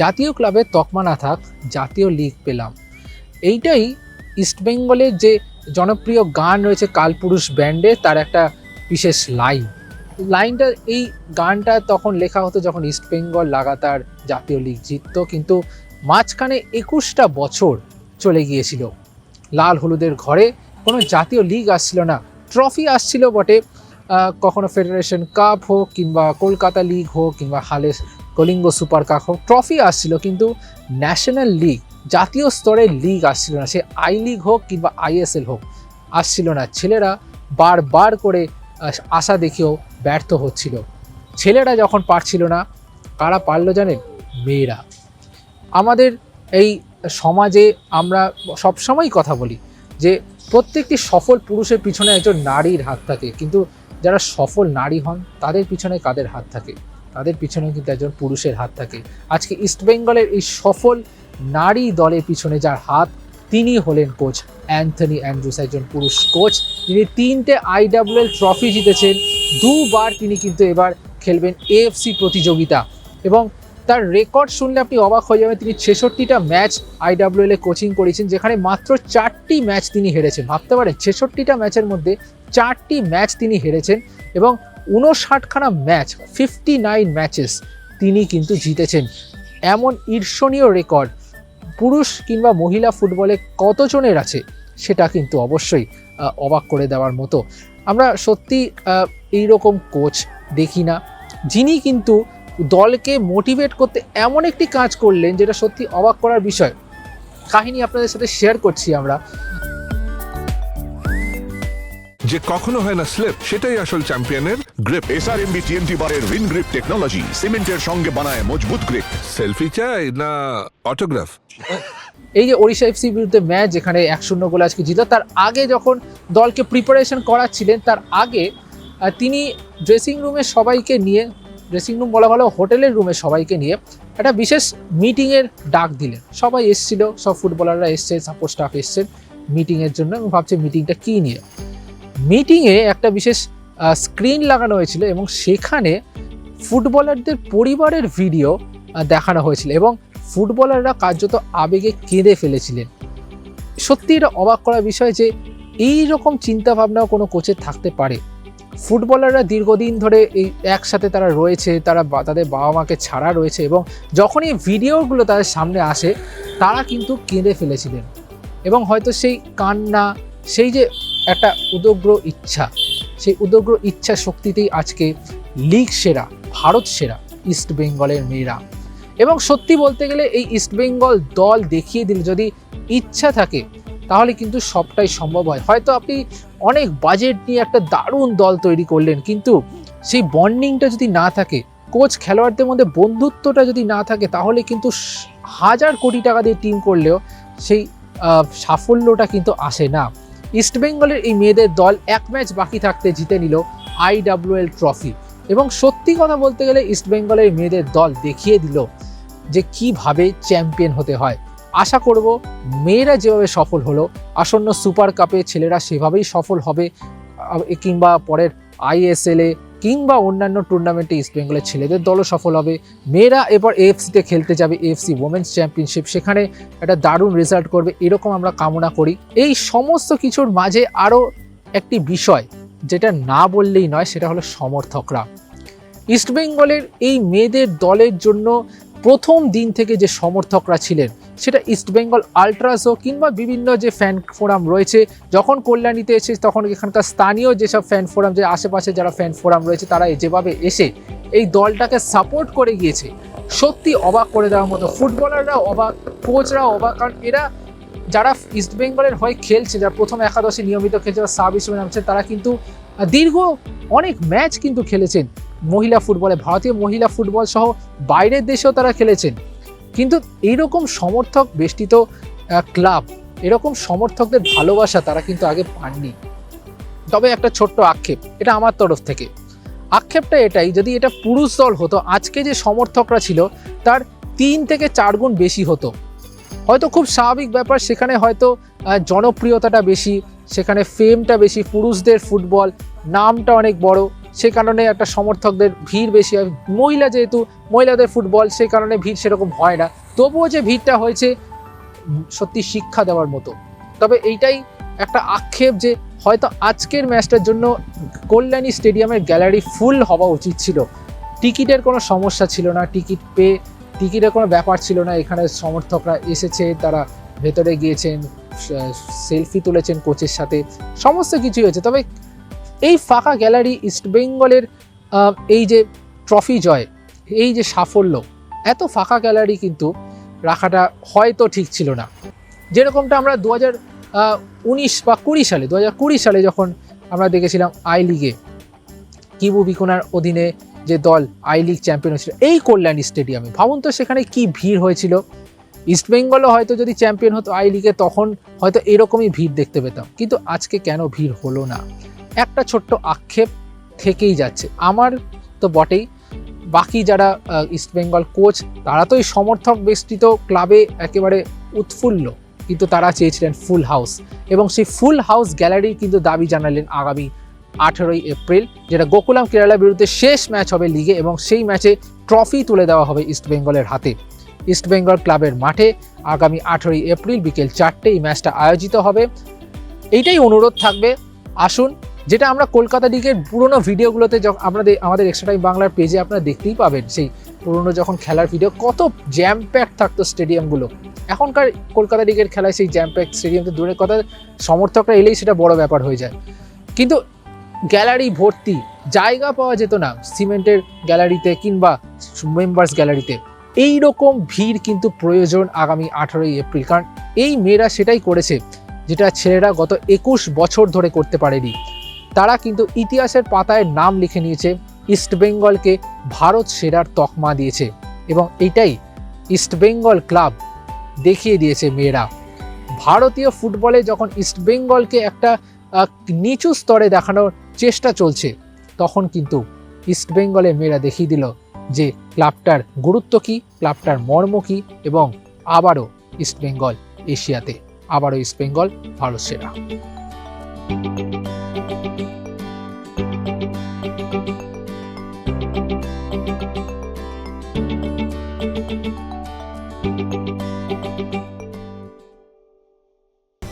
জাতীয় ক্লাবে তকমা না থাক, জাতীয় লিগ পেলাম। এইটাই ইস্টবেঙ্গলের যে জনপ্রিয় গান রয়েছে কালপুরুষ ব্যান্ডে, তার একটা বিশেষ লাইন লাইনটা, এই গানটা তখন লেখা হতো যখন ইস্টবেঙ্গল লাগাতার জাতীয় লিগ জিততো, কিন্তু মাঝখানে একুশটা বছর চলে গিয়েছিল। লাল হলুদের ঘরে কোনো জাতীয় লিগ আসছিল না। ট্রফি আসছিল বটে কখনো ফেডারেশন কাপ হোক কিংবা কলকাতা লিগ হোক কিংবা হালে কলিঙ্গ সুপার কাপ হোক ট্রফি আসছিল, কিন্তু ন্যাশনাল লিগ, জাতীয় স্তরের লিগ আসছিল না। সে আই লিগ হোক কিংবা আইএসএল হোক, আসছিল না। ছেলেরা বারবার করে আশা দেখেও ব্যর্থ হচ্ছিল। ছেলেরা যখন পারছিল না, কারা পারল জানেন? মেয়েরা। আমাদের এই সমাজে আমরা সবসময় কথা বলি যে, প্রত্যেকটি সফল পুরুষের পিছনে একজন নারীর হাত থাকে, কিন্তু যারা সফল নারী হন, তাদের পিছনে কাদের হাত থাকে? তাদের পিছনে কিন্তু একজন পুরুষের হাত থাকে। আজকে ইস্টবেঙ্গলের এই সফল নারী দলের পিছনে যার হাত, তিনি হলেন কোচ অ্যান্থনি অ্যান্ড্রুস একজন পুরুষ কোচ তিনি তিনটে আইডাব্লিউএল ট্রফি জিতেছেন। দুবার তিনি কিন্তু এবার খেলবেন এএফসি প্রতিযোগিতা। এবং তার রেকর্ড শুনলে আপনি অবাক হয়ে যাবেন, তিনি ছেষট্টিটা ম্যাচ আইডাব্লিউএল এ কোচিং করেছেন, যেখানে মাত্র চারটি ম্যাচ তিনি হেরেছেন। ভাবতে পারেন, ছেষট্টিটা ম্যাচের মধ্যে চারটি ম্যাচ তিনি হেরেছেন। এবং উনষাটখানা ম্যাচ ফিফটি নাইন ম্যাচেস তিনি কিন্তু জিতেছেন। এমন ঈর্ষণীয় রেকর্ড পুরুষ কিংবা মহিলা ফুটবলে কতজনের আছে সেটা কিন্তু অবশ্যই অবাক করে দেওয়ার মতো। আমরা সত্যি আহ, এইরকম কোচ দেখি না যিনি কিন্তু দলকে মোটিভেট করতে এমন একটি কাজ করলেন যেটা সত্যি অবাক করার বিষয়। কাহিনী আপনাদের সাথে শেয়ার করছি আমরা। যে কখনো হয় না স্লিপ সেটাই আসল চ্যাম্পিয়নের গ্রিপ এসআরএমবি টিএমটি বারের উইন গ্রিপ টেকনোলজি সিমেন্টের সঙ্গে বানায় মজবুত গ্রিপ সেলফি চাই না অটোগ্রাফ এই যে ওড়িশা এফসি বিরুদ্ধে ম্যাচ যেখানে এক শূন্য গোল আজকে জিতল তার আগে যখন দলকে প্রিপারেশন করাচ্ছিলেন তার আগে তিনি ড্রেসিং রুমে সবাইকে নিয়ে ড্রেসিং রুম বলা ভালো হোটেলের রুমে সবাইকে নিয়ে একটা বিশেষ মিটিংয়ের ডাক দিলেন। সবাই এসছিল সব ফুটবলাররা এসছে সাপোর্ট স্টাফ এসছেন মিটিংয়ের জন্য এবং ভাবছে মিটিংটা কী নিয়ে। মিটিংয়ে একটা বিশেষ স্ক্রিন লাগানো হয়েছিল এবং সেখানে ফুটবলারদের পরিবারের ভিডিও দেখানো হয়েছিল এবং ফুটবলাররা কার্যত আবেগে কেঁদে ফেলেছিলেন। সত্যি এটা অবাক করার বিষয় যে এই রকম চিন্তা ভাবনাও কোনো কোচের থাকতে পারে। ফুটবলাররা দীর্ঘদিন ধরে এই একসাথে তারা রয়েছে, তারা তাদের বাবা মাকে ছাড়া রয়েছে এবং যখন এই ভিডিওগুলো তাদের সামনে আসে, তারা কিন্তু কেঁদে ফেলেছিলেন। এবং হয়তো সেই কান্না সেই যে একটা উদগ্র ইচ্ছা, সেই উদগ্র ইচ্ছা শক্তিতেই আজকে লিগ সেরা, ভারত সেরা ইস্ট বেঙ্গলের মেয়েরা। এবং সত্যি বলতে গেলে এই ইস্টবেঙ্গল দল দেখিয়ে দিল যদি ইচ্ছা থাকে, তাহলে কিন্তু সবটাই সম্ভব হয়। হয়তো আপনি অনেক বাজেট নিয়ে একটা দারুণ দল তৈরি করলেন, কিন্তু সেই বন্ডিংটা যদি না থাকে কোচ খেলোয়াড়দের মধ্যে বন্ধুত্বটা যদি না থাকে, তাহলে কিন্তু হাজার কোটি টাকা দিয়ে টিম করলেও সেই সাফল্যটা কিন্তু আসে না। ইস্টবেঙ্গলের এই মেয়েদের দল এক ম্যাচ বাকি থাকতে জিতে নিল আইডাব্লিউএল ট্রফি। এবং সত্যি কথা বলতে গেলে ইস্টবেঙ্গলের মেয়েদের দল দেখিয়ে দিল যে কীভাবে চ্যাম্পিয়ন হতে হয়। আশা করব মেয়েরা যেভাবে সফল হলো, আসন্ন সুপার কাপে ছেলেরা সেভাবেই সফল হবে কিংবা পরের আইএসএলে কিংবা অন্যান্য টুর্নামেন্টে ইস্টবেঙ্গলের ছেলেদের দলও সফল হবে। মেয়েরা এবার এএফসিতে খেলতে যাবে এএফসি ওমেন্স চ্যাম্পিয়নশিপ সেখানে একটা দারুণ রেজাল্ট করবে, এরকম আমরা কামনা করি। এই সমস্ত কিছুর মাঝে আরও একটি বিষয়, যেটা না বললেই নয়, সেটা হলো সমর্থকরা। ইস্টবেঙ্গলের এই মেয়েদের দলের জন্য প্রথম দিন থেকে যে সমর্থকরা ছিলেন, সেটা ইস্টবেঙ্গল আলট্রাস হোক কিংবা বিভিন্ন যে ফ্যান ফোরাম রয়েছে, যখন কল্যাণীতে এসে তখন এখানকার স্থানীয় যেসব ফ্যান ফোরাম যে আশেপাশে যারা ফ্যান ফোরাম রয়েছে, তারা যেভাবে এসে এই দলটাকে সাপোর্ট করে গিয়েছে, সত্যি অবাক করে দেওয়ার মতো। ফুটবলাররা অবাক কোচরা অবাক, কারণ এরা যারা ইস্টবেঙ্গলের হয়ে খেলছে, যারা প্রথম একাদশে নিয়মিত খেলছে, যারা সাব হিসেবে নামছে, তারা কিন্তু দীর্ঘ অনেক ম্যাচ কিন্তু খেলেছেন। মহিলা ফুটবলে, ভারতীয় মহিলা ফুটবল সহ বাইরের দেশেও তারা খেলেছেন। কিন্তু এইরকম সমর্থক বেষ্টিত ক্লাব, এরকম সমর্থকদের ভালোবাসা তারা কিন্তু আগে পাননি। তবে একটা ছোট্ট আক্ষেপ, এটা আমার তরফ থেকে। আক্ষেপটা এটাই, যদি এটা পুরুষ দল হতো, আজকে যে সমর্থকরা ছিল, তার তিন থেকে চার গুণ বেশি হতো। হয়তো খুব স্বাভাবিক ব্যাপার, সেখানে হয়তো জনপ্রিয়তাটা বেশি, সেখানে ফেমটা বেশি, পুরুষদের ফুটবল নামটা অনেক বড়। সে কারণে একটা সমর্থকদের ভিড় বেশি হয়। মহিলা যেহেতু, মহিলাদের ফুটবল, সেই কারণে ভিড় সেরকম হয় না। তবুও যে ভিড়টা হয়েছে, সত্যি শিক্ষা দেওয়ার মতো। তবে এইটাই একটা আক্ষেপ যে হয়তো আজকের ম্যাচটার জন্য কল্যাণী স্টেডিয়ামের গ্যালারি ফুল হওয়া উচিত ছিল। টিকিটের কোনো সমস্যা ছিল না, টিকিট পেয়ে, টিকিটের কোনো ব্যাপার ছিল না। এখানে সমর্থকরা এসেছে, তারা ভেতরে গিয়েছেন সেলফি তুলেছেন কোচের সাথে। সমস্ত কিছুই হয়েছে। তবে এই ফাঁকা গ্যালারি ইস্টবেঙ্গলের এই যে ট্রফি জয়, এই যে সাফল্য, এত ফাঁকা গ্যালারি কিন্তু রাখাটা হয়তো ঠিক ছিল না। যেরকমটা আমরা দু হাজার উনিশ বা কুড়ি সালে দু হাজার কুড়ি সালে যখন আমরা দেখেছিলাম আই লিগে, কিবু বিকোনার অধীনে যে দল আই লিগ চ্যাম্পিয়ন হয়েছিল, এই কল্যাণী স্টেডিয়ামে, ভাবুন তো সেখানে কি ভিড় হয়েছিল। ইস্টবেঙ্গলও হয়তো যদি চ্যাম্পিয়ন হতো আই লিগে, তখন হয়তো এরকমই ভিড় দেখতে পেতাম, কিন্তু আজকে কেন ভিড় হলো না? একটা ছোট্ট আক্ষেপ থেকেই যাচ্ছে। আমার তো বটেই। বাকি যারা ইস্টবেঙ্গল কোচ তারা তো এই সমর্থক বেষ্টিত ক্লাবে একেবারে উৎফুল্ল। কিন্তু তারা চেয়েছিলেন ফুল হাউস এবং সেই ফুল হাউস গ্যালারির কিন্তু দাবি জানালেন আগামী আঠেরোই এপ্রিল, যেটা গোকুলাম কেরালার বিরুদ্ধে শেষ ম্যাচ হবে লিগে এবং সেই ম্যাচে ট্রফি তুলে দেওয়া হবে ইস্টবেঙ্গলের হাতে। ইস্টবেঙ্গল ক্লাবের মাঠে আগামী আঠেরোই এপ্রিল বিকেল চারটে এই ম্যাচটা আয়োজিত হবে। এইটাই অনুরোধ থাকবে। আসুন যেটা আমরা কলকাতা লিগের পুরোনো ভিডিওগুলোতে যখন আপনাদের আমাদের এক্সট্রা টাইম বাংলার পেজে আপনারা দেখতেই পাবেন। সেই পুরোনো যখন খেলার ভিডিও কত জ্যাম প্যাক থাকতো স্টেডিয়ামগুলো এখনকার কলকাতা লিগের খেলায় সেই জ্যাম প্যাক স্টেডিয়াম তো দূরের কথা, সমর্থকরা এলেই সেটা বড় ব্যাপার হয়ে যায়। কিন্তু গ্যালারি ভর্তি, জায়গা পাওয়া যেত না সিমেন্টের গ্যালারিতে কিংবা মেম্বার্স গ্যালারিতে এই রকম ভিড় কিন্তু প্রয়োজন আগামী আঠারোই এপ্রিল। কারণ এই মেয়েরা সেটাই করেছে, যেটা ছেলেরা গত একুশ বছর ধরে করতে পারেনি। তারা কিন্তু ইতিহাসের পাতায় নাম লিখে নিয়েছে ইস্টবেঙ্গলকে ভারত সেরার তকমা দিয়েছে এবং এইটাই ইস্টবেঙ্গল ক্লাব দেখিয়ে দিয়েছে মেয়েরা। ভারতীয় ফুটবলে যখন ইস্টবেঙ্গলকে একটা নিচু স্তরে দেখানোর চেষ্টা চলছে, তখন কিন্তু ইস্টবেঙ্গলের মেয়েরা দেখিয়ে দিল যে ক্লাবটার গুরুত্ব কী, ক্লাবটার মর্ম কী এবং আবারও ইস্টবেঙ্গল এশিয়াতে, আবারও ইস্টবেঙ্গল ভারত সেরা।